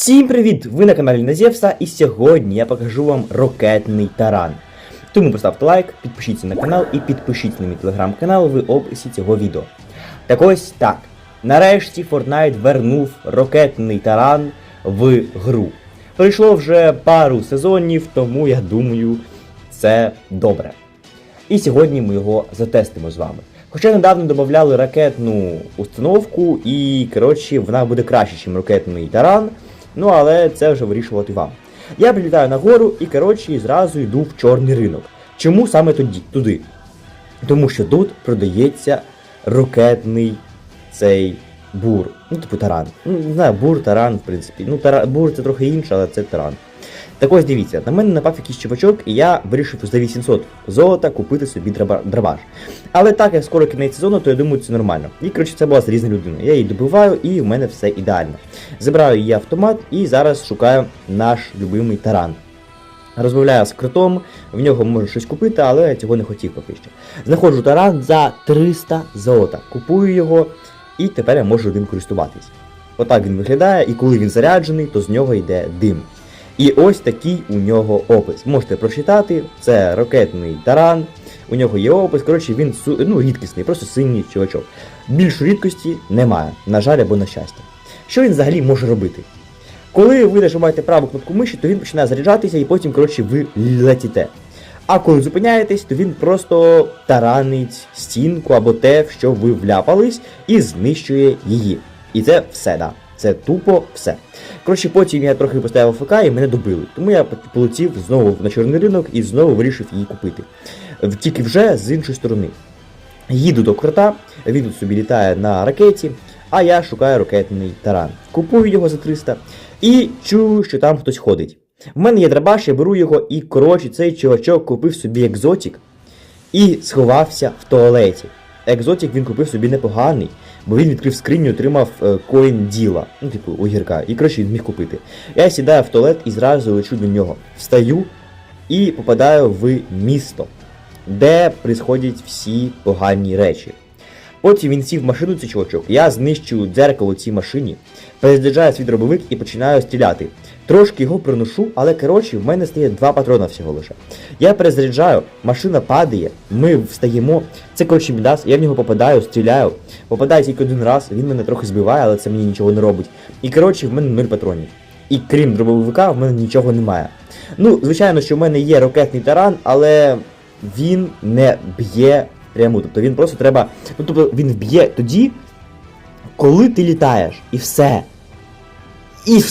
Всім привіт! Ви на каналі Назєвса і сьогодні я покажу вам ракетний таран. Тому поставте лайк, підпишіться на канал і підпишіться на мій телеграм-канал в описі цього відео. Так ось так. Нарешті Fortnite вернув ракетний таран в гру. Пройшло вже пару сезонів, тому я думаю, це добре. І сьогодні ми його затестимо з вами. Хоча недавно додавали ракетну установку, і коротше вона буде краще, ніж ракетний таран. Ну але це вже вирішувати вам. Я прилітаю на гору і коротше зразу йду в чорний ринок. Чому саме тоді, туди? Тому що тут продається ракетний цей бур. Ну, типу таран. Ну, не знаю, бур, таран, в принципі. Ну, тара... бур це трохи інше, але це таран. Так ось дивіться, на мене напав якийсь чувачок, і я вирішив за 800 золота купити собі драба- драбаш. Але так як скоро кінець сезону, то я думаю, це нормально. І коротше, це була різна людина. Я її добиваю, і в мене все ідеально. Забираю її автомат і зараз шукаю наш любимий таран. Розмовляю з кротом, в нього можу щось купити, але я цього не хотів поки що. Знаходжу таран за 300 золота. Купую його, і тепер я можу ним користуватись. Отак він виглядає, і коли він заряджений, то з нього йде дим. І ось такий у нього опис. Можете прочитати, це ракетний таран. У нього є опис, коротше, він ну, рідкісний, просто синій чувачок. Більшої рідкості немає, на жаль або на щастя. Що він взагалі може робити? Коли ви нажимаєте праву кнопку миші, то він починає заряджатися і потім, коротше, ви летіте. А коли зупиняєтесь, то він просто таранить стінку або те, в що ви вляпались, і знищує її. І це все, да. Це тупо все. Коротше, потім я трохи поставив ФК і мене добили. Тому я полетів знову на чорний ринок і знову вирішив її купити. Тільки вже з іншої сторони. Їду до крота, він тут собі літає на ракеті, а я шукаю ракетний таран. Купую його за 300 і чую, що там хтось ходить. В мене є драбаш, я беру його, і коротше цей чувачок купив собі екзотик і сховався в туалеті. Екзотик він купив собі непоганий, бо він відкрив скриню і отримав е, коін діла, ну, типу, огірка, і коротше він міг купити. Я сідаю в туалет і зразу лечу до нього. Встаю і попадаю в місто, де происходять всі погані речі. Потім він сів в машину цей чувачок, я знищую дзеркало цій машині, перезаряджаю свій дробовик і починаю стріляти. Трошки його приношу, але коротше в мене стає два патрона всього лише. Я перезаряджаю, машина падає, ми встаємо. Це коротше бідас, я в нього попадаю, стріляю. Попадаю тільки один раз, він мене трохи збиває, але це мені нічого не робить. І коротше в мене нуль патронів. І крім дробовика, в мене нічого немає. Ну, звичайно, що в мене є ракетний таран, але він не б'є пряму. Тобто він просто треба. Ну тобто він вб'є тоді, коли ти літаєш. І все. І все.